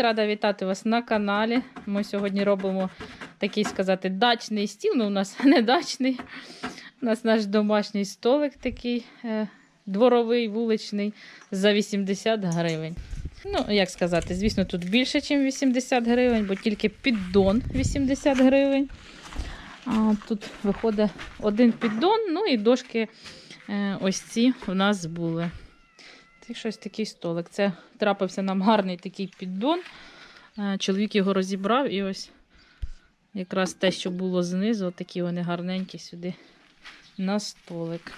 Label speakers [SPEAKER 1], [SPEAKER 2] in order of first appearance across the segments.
[SPEAKER 1] Рада вітати вас на каналі. Ми сьогодні робимо такий сказати дачний стіл. Ну, у нас не дачний. У нас наш домашній столик такий е, дворовий, вуличний за 80 гривень. Ну, як сказати, звісно, тут більше, ніж 80 гривень, бо тільки піддон 80 гривень. А тут виходить один піддон, ну і дошки е, ось ці у нас були. Це щось такий столик. Це трапився нам гарний такий піддон. Е, Чоловік його розібрав і ось якраз те, що було знизу, такі вони гарненькі сюди на столик.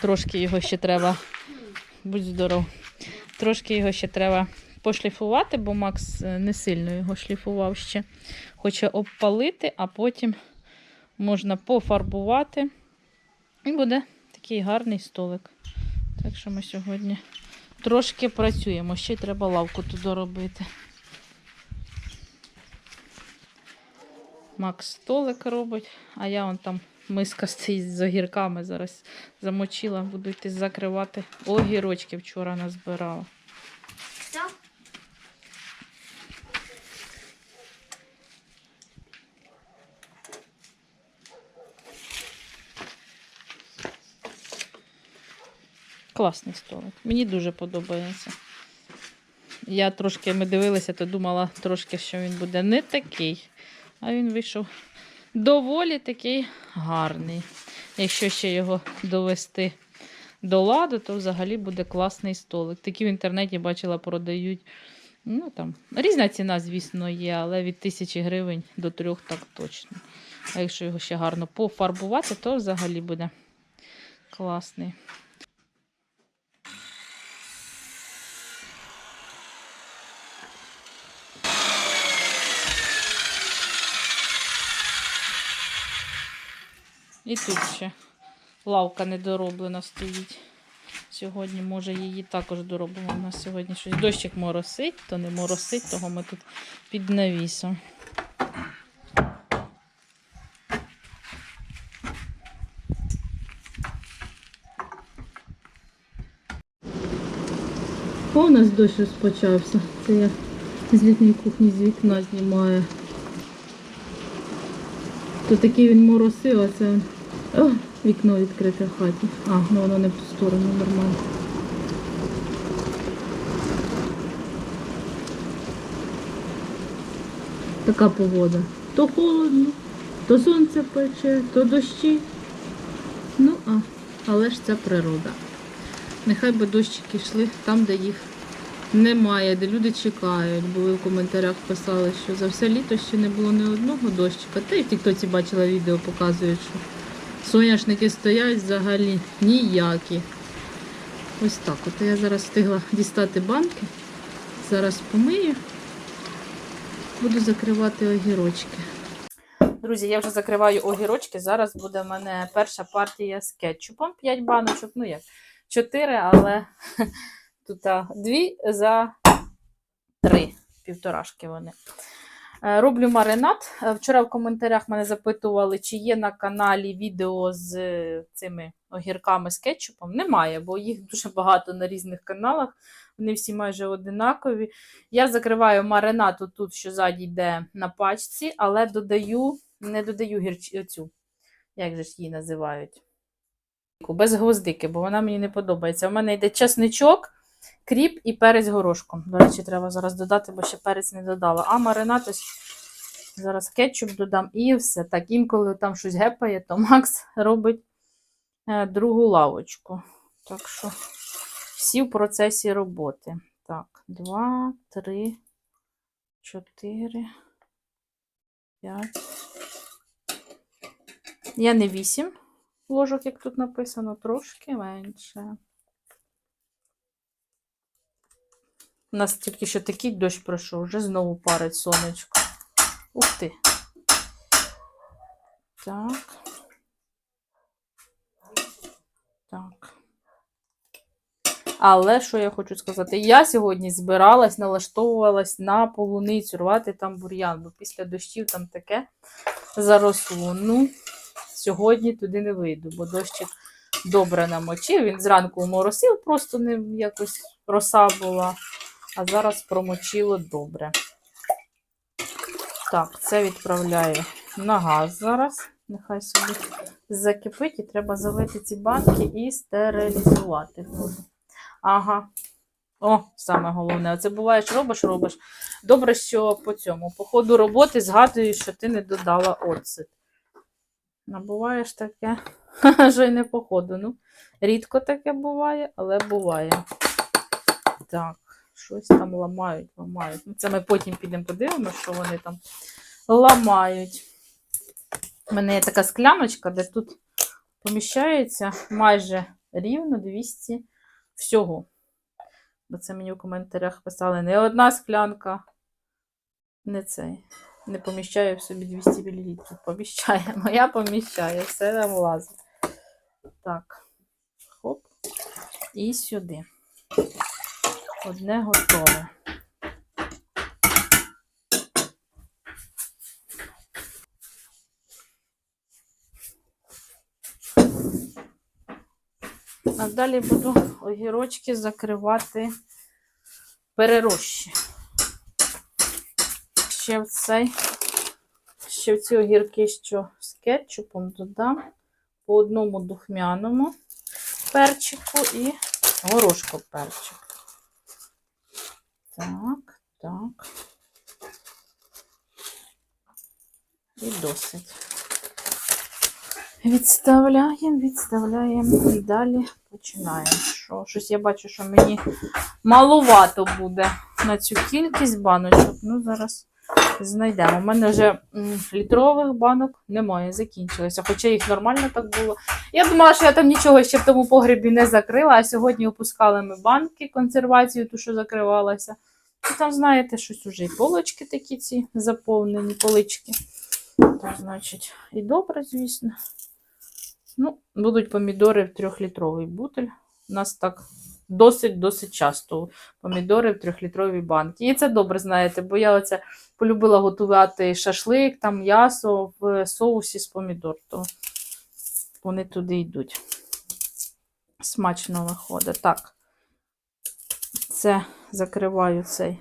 [SPEAKER 1] Трошки його ще треба, будь здоров, трошки його ще треба пошліфувати, бо Макс е, не сильно його шліфував ще. Хоче обпалити, а потім можна пофарбувати. І буде такий гарний столик. Так що ми сьогодні трошки працюємо. Ще треба лавку туди робити. Макс столик робить, а я вон там миска стоїть з огірками зараз замочила, буду йти закривати. Огірочки вчора назбирала. Класний столик. Мені дуже подобається. Я трошки ми дивилися, то думала трошки, що він буде не такий. А він вийшов доволі такий гарний. Якщо ще його довести до ладу, то взагалі буде класний столик. Такі в інтернеті бачила, продають. Ну там різна ціна, звісно, є, але від тисячі гривень до трьох так точно. А якщо його ще гарно пофарбувати, то взагалі буде класний. І тут ще лавка недороблена стоїть. Сьогодні, може, її також доробимо. У нас сьогодні щось дощик моросить, то не моросить, того ми тут під навісом. О, у нас дощ розпочався. Це я з літньої кухні з вікна знімаю. То такий він моросив, а це О, вікно відкрите в хаті. А, ну воно не в сторону нормально. Така погода. То холодно, то сонце пече, то дощі. Ну, а, але ж це природа. Нехай би дощики йшли там, де їх немає, де люди чекають. Бо ви в коментарях писали, що за все літо ще не було ні одного дощика. Та й в тіктоці бачила відео, показують, що соняшники стоять взагалі ніякі. Ось так. От я зараз встигла дістати банки. Зараз помию. Буду закривати огірочки. Друзі, я вже закриваю огірочки. Зараз буде в мене перша партія з кетчупом. 5 баночок. Ну як, 4, але тут а, дві за три. Півторашки вони. Е, Роблю маринад. Е, Вчора в коментарях мене запитували, чи є на каналі відео з е, цими огірками з кетчупом. Немає, бо їх дуже багато на різних каналах. Вони всі майже одинакові. Я закриваю маринад тут, що ззаді йде на пачці, але додаю, не додаю гірч... оцю, як же ж її називають? Без гвоздики, бо вона мені не подобається. У мене йде чесничок, кріп і перець горошком. До речі, треба зараз додати, бо ще перець не додала. А маринад ось зараз кетчуп додам і все. Так, інколи там щось гепає, то Макс робить е, другу лавочку. Так що всі в процесі роботи. Так, два, три, чотири, п'ять. Я не вісім ложок, як тут написано, трошки менше. У нас тільки що такий дощ пройшов, вже знову парить сонечко. Ух ти. Так. Так. Але що я хочу сказати? Я сьогодні збиралась, налаштовувалась на полуницю, рвати там бур'ян, бо після дощів там таке заросло. Ну, сьогодні туди не вийду, бо дощик добре намочив. Він зранку моросив, просто не якось роса була. А зараз промочило добре. Так, це відправляю на газ зараз. Нехай собі закипить і треба залити ці банки і стерилізувати. Ага. О, саме головне. Оце буваєш, робиш, робиш. Добре, що по цьому. По ходу роботи згадуєш, що ти не додала оцет. Набуваєш таке, що й не по ходу. Ну, рідко таке буває, але буває. Так, щось там ламають, ламають. Ну, це ми потім підемо подивимося, що вони там ламають. У мене є така скляночка, де тут поміщається майже рівно 200 всього. Бо це мені в коментарях писали не одна склянка, не цей. Не поміщає в собі 200 мл. Поміщає. Моя поміщає, все там влазить. Так, хоп. І сюди. Одне готове. А далі буду огірочки закривати перерощі. Ще в цей, ще в ці огірки, що з кетчупом додам по одному духмяному перчику і горошко перчик. Так, так. І досить. Відставляємо, відставляємо і далі починаємо. Що? Щось я бачу, що мені малувато буде на цю кількість баночок. Ну, зараз знайдемо. У мене вже літрових банок немає, закінчилося. Хоча їх нормально так було. Я думала, що я там нічого ще в тому погребі не закрила, а сьогодні опускали ми банки, консервацію, ту, що закривалася. І там, знаєте, щось уже і полочки такі ці заповнені, полички. Так, значить, і добре, звісно. Ну, будуть помідори в трьохлітровий бутель. У нас так досить-досить часто помідори в трьохлітровій банці. І це добре, знаєте, бо я оце полюбила готувати шашлик, там м'ясо в соусі з помідор, то вони туди йдуть. Смачно виходить. Так, це закриваю цей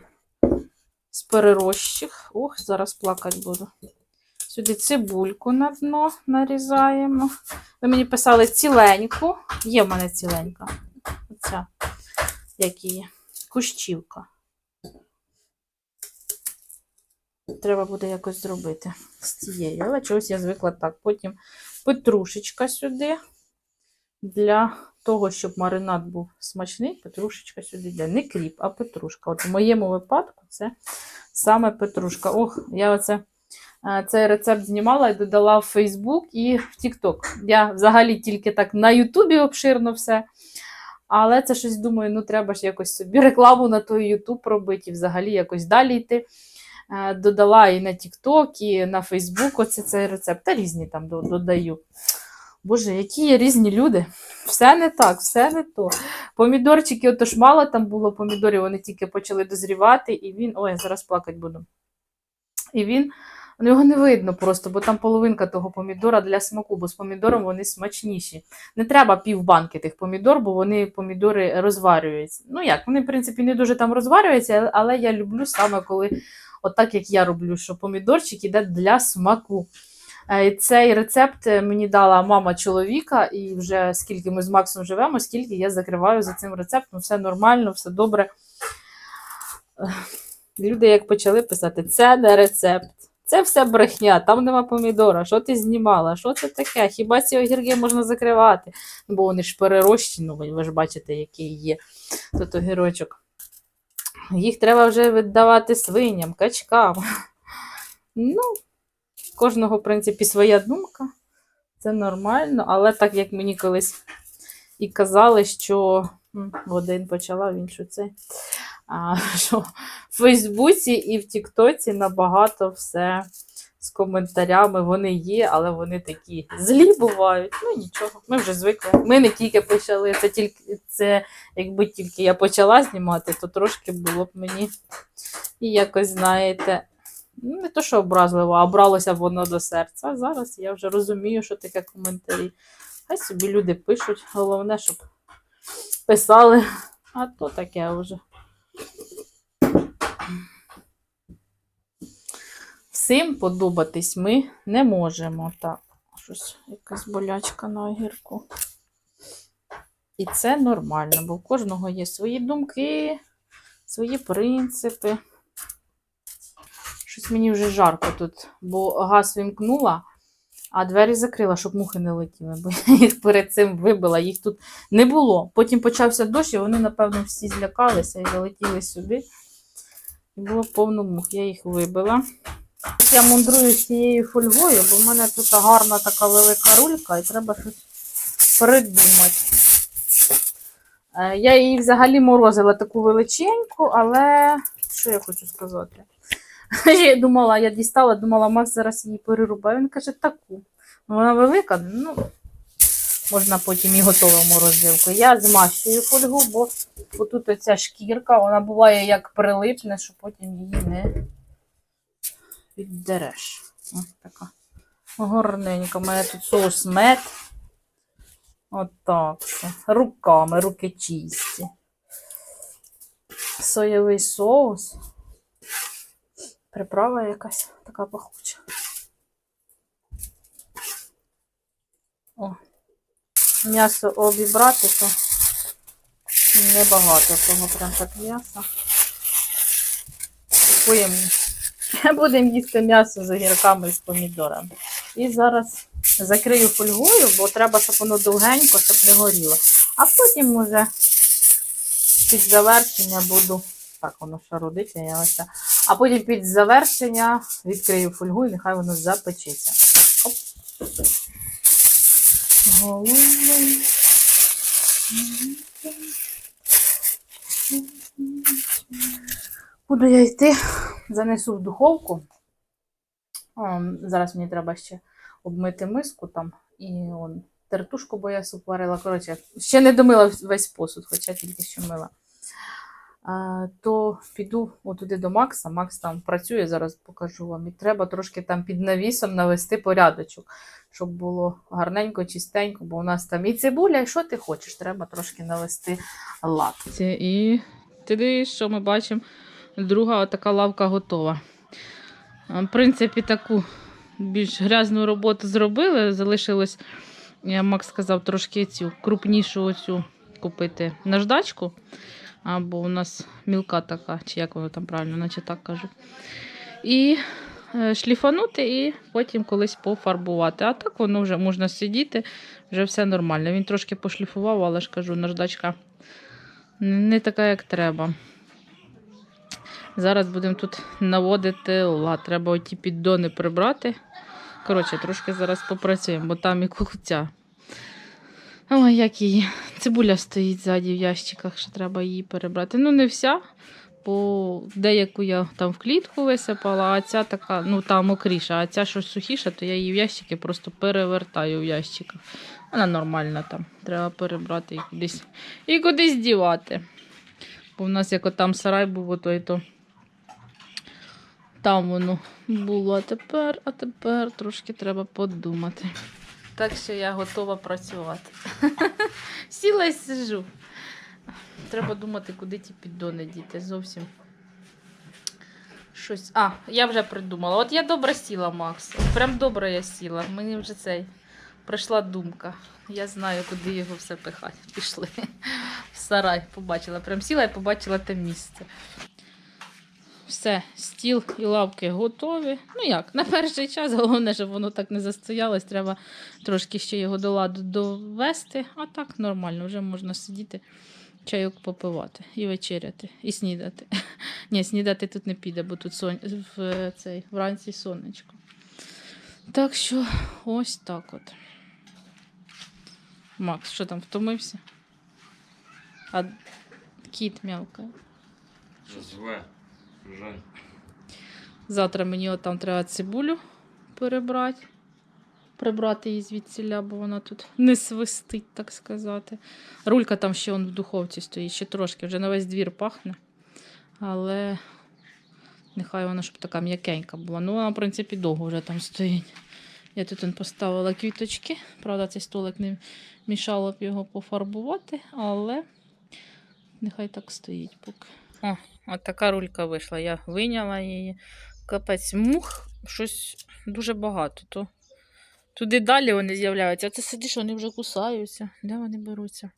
[SPEAKER 1] з перерощих. Ох, зараз плакати буду. Сюди цибульку на дно нарізаємо. Ви мені писали ціленьку. Є в мене ціленька. Оця, як її, кущівка. Треба буде якось зробити з цією. Але чогось я звикла так. Потім петрушечка сюди. Для того, щоб маринад був смачний, петрушечка сюди йде. Не кріп, а петрушка. От в моєму випадку це саме петрушка. Ох, я оце е, цей рецепт знімала і додала в Facebook і в TikTok. Я взагалі тільки так на Ютубі обширно все. Але це щось думаю, ну треба ж якось собі рекламу на той Ютуб робити і взагалі якось далі йти. Е, Додала і на TikTok, і на Facebook оце цей рецепт. Та різні там додаю. Боже, які є різні люди. Все не так, все не то. Помідорчики, ото мало там було помідорів, вони тільки почали дозрівати, і він. Ой, я зараз плакати буду. І він. Ну, Його не видно просто, бо там половинка того помідора для смаку, бо з помідором вони смачніші. Не треба півбанки тих помідор, бо вони помідори розварюються. Ну як, вони, в принципі, не дуже там розварюються, але я люблю саме коли, отак як я роблю, що помідорчик іде для смаку. Е, Цей рецепт е, мені дала мама чоловіка, і вже скільки ми з Максом живемо, скільки я закриваю за цим рецептом, все нормально, все добре. Е, Люди як почали писати, це не рецепт, це все брехня, там нема помідора, що ти знімала, що це таке? Хіба ці огірки можна закривати? Бо вони ж перерощені, ну, ви ж бачите, який є тут огірочок. Їх треба вже віддавати свиням, качкам. Ну, кожного, в принципі, своя думка. Це нормально, але так як мені колись і казали, що один почала, він що це. Що в Фейсбуці і в Тіктоці набагато все з коментарями вони є, але вони такі злі бувають. Ну нічого, ми вже звикли. Ми не тільки почали. Це тільки це, якби тільки я почала знімати, то трошки було б мені і якось, знаєте, не то, що образливо, а бралося воно до серця. А зараз я вже розумію, що таке коментарі. Хай собі люди пишуть. Головне, щоб писали, а то таке вже. Всім подобатись ми не можемо. Так, щось якась болячка на огірку. І це нормально, бо у кожного є свої думки, свої принципи. Щось мені вже жарко тут, бо газ вімкнула, а двері закрила, щоб мухи не летіли, бо я їх перед цим вибила, їх тут не було. Потім почався дощ, і вони, напевно, всі злякалися і залетіли сюди. І було повно мух, я їх вибила. Я мундрую з цією фольгою, бо в мене тут гарна така велика рулька, і треба щось придумати. Е, Я її взагалі морозила таку величеньку, але що я хочу сказати? Я думала, я дістала, думала, Макс зараз її перерубає. Він каже, таку. Ну, Вона велика, ну можна потім і готова морозилку. Я змащую фольгу, бо отут оця шкірка, вона буває як прилипне, що потім її не віддереш. Ось така. Горненька. У мене тут соус мед. Отак. все. Руками, руки чисті. Соєвий соус. Приправа якась така пахуча. О. М'ясо обібрати, то небагато того прям так м'яса. Купуємо. Будемо їсти м'ясо з огірками і з помідорами. І зараз закрию фольгою, бо треба, щоб воно довгенько, щоб не горіло. А потім уже під завершення буду. Так, воно ще родиться, я ось. А потім під завершення відкрию фольгу і нехай воно запечеться. Оп. Буду я йти, занесу в духовку. Ем, Зараз мені треба ще обмити миску там і он, тертушку, бо я суп варила. Коротше, ще не домила весь посуд, хоча тільки що мила. То піду отуди до Макса. Макс там працює, зараз покажу вам. І треба трошки там під навісом навести порядочок, щоб було гарненько, чистенько, бо у нас там і цибуля, і що ти хочеш, треба трошки навести лад. І ти що ми бачимо? Друга така лавка готова. В принципі, таку більш грязну роботу зробили. Залишилось, я Макс сказав, трошки цю крупнішу оцю купити наждачку. Або у нас мілка така, чи як воно там правильно, наче так кажу. І е, шліфанути, і потім колись пофарбувати. А так воно вже можна сидіти, вже все нормально. Він трошки пошліфував, але ж кажу, наждачка не така, як треба. Зараз будемо тут наводити лад. Треба оті піддони прибрати. Коротше, трошки зараз попрацюємо, бо там і кухця. Ой, як її. Цибуля стоїть ззаді в ящиках, що треба її перебрати. Ну, не вся, бо деяку я там в клітку висипала, а ця така, ну там мокріша, а ця що сухіша, то я її в ящики просто перевертаю в ящиках. Вона нормальна там. Треба перебрати і кудись. І кудись дівати. Бо в нас як там сарай був, ото і то. Там воно було, а тепер, а тепер трошки треба подумати. Так що я готова працювати. Сіла і сижу. Треба думати, куди ті піддони діти. Зовсім щось. А, я вже придумала. От я добре сіла, Макс. Прям добре я сіла. Мені вже цей прийшла думка. Я знаю, куди його все пихати. Пішли. В сарай побачила. Прям сіла і побачила те місце. Все, стіл і лавки готові. Ну як, на перший час, головне, щоб воно так не застоялось, треба трошки ще його до ладу довести, а так нормально, вже можна сидіти, чайок попивати і вечеряти, і снідати. Ні, снідати тут не піде, бо тут сон... в цей, вранці сонечко. Так що ось так от. Макс, що там, втомився? А кіт м'явкає.
[SPEAKER 2] Зве. Жаль.
[SPEAKER 1] Завтра мені от там треба цибулю перебрати, прибрати її звідсіля, бо вона тут не свистить, так сказати. Рулька там ще он в духовці стоїть, ще трошки, вже на весь двір пахне. Але нехай вона щоб така м'якенька була. Ну, вона, в принципі, довго вже там стоїть. Я тут поставила квіточки. Правда, цей столик не мішало б його пофарбувати, але нехай так стоїть поки. О, от така рулька вийшла. Я виняла її, Капець, мух щось дуже багато. То туди далі вони з'являються, а ти сидиш, вони вже кусаються. Де вони беруться?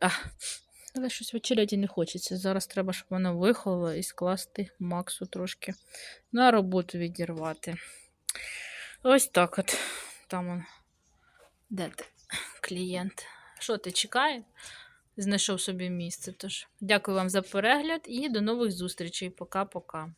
[SPEAKER 1] А, але щось вечеряти не хочеться. Зараз треба, щоб вона виховала і скласти Максу трошки на роботу відірвати. Ось так от. Там он. Де ти? Клієнт. Що ти чекає? Знайшов собі місце. Тож, дякую вам за перегляд і до нових зустрічей. Пока-пока.